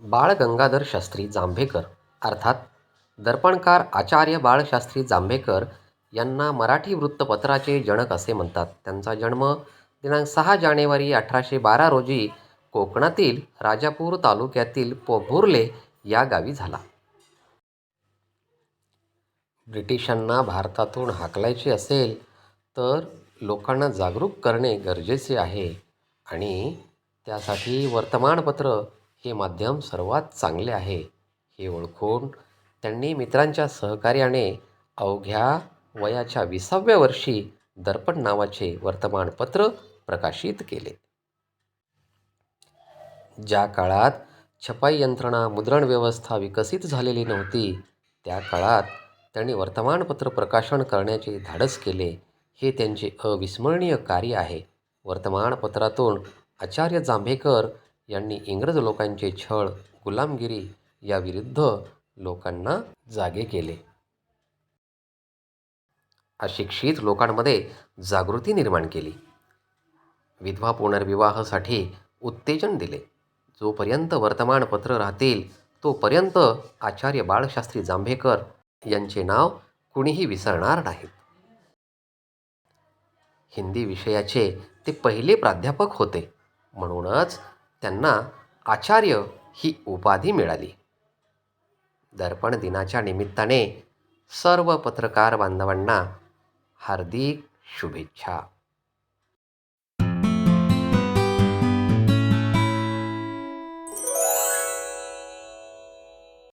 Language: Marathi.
बाळ गंगाधर शास्त्री जांभेकर अर्थात दर्पणकार आचार्य बाळशास्त्री जांभेकर यांना मराठी वृत्तपत्राचे जनक असे म्हणतात. त्यांचा जन्म दिनांक सहा जानेवारी अठराशे बारा रोजी कोकणातील राजापूर तालुक्यातील पोभुर्ले या गावी झाला. ब्रिटिशांना भारतातून हाकलायचे असेल तर लोकांना जागरूक करणे गरजेचे आहे आणि त्यासाठी वर्तमानपत्र हे माध्यम सर्वात चांगले आहे हे ओळखून त्यांनी मित्रांच्या सहकार्याने अवघ्या वयाच्या विसाव्या वर्षी दर्पण नावाचे वर्तमानपत्र प्रकाशित केले. ज्या काळात छपाई यंत्रणा मुद्रण व्यवस्था विकसित झालेली नव्हती त्या काळात त्यांनी वर्तमानपत्र प्रकाशन करण्याचे धाडस केले हे त्यांचे अविस्मरणीय कार्य आहे. वर्तमानपत्रातून आचार्य जांभेकर यांनी इंग्रज लोकांचे छळ गुलामगिरी याविरुद्ध लोकांना जागे केले. अशिक्षित लोकांमध्ये जागृती निर्माण केली. विधवा पुनर्विवाहासाठी उत्तेजन दिले. जोपर्यंत वर्तमानपत्र राहतील तोपर्यंत आचार्य बाळशास्त्री जांभेकर यांचे नाव कुणीही विसरणार नाहीत. हिंदी विषयाचे ते पहिले प्राध्यापक होते. म्हणूनच त्यांना आचार्य ही उपाधी मिळाली. दर्पण दिनाच्या निमित्ताने सर्व पत्रकार बांधवांना हार्दिक शुभेच्छा.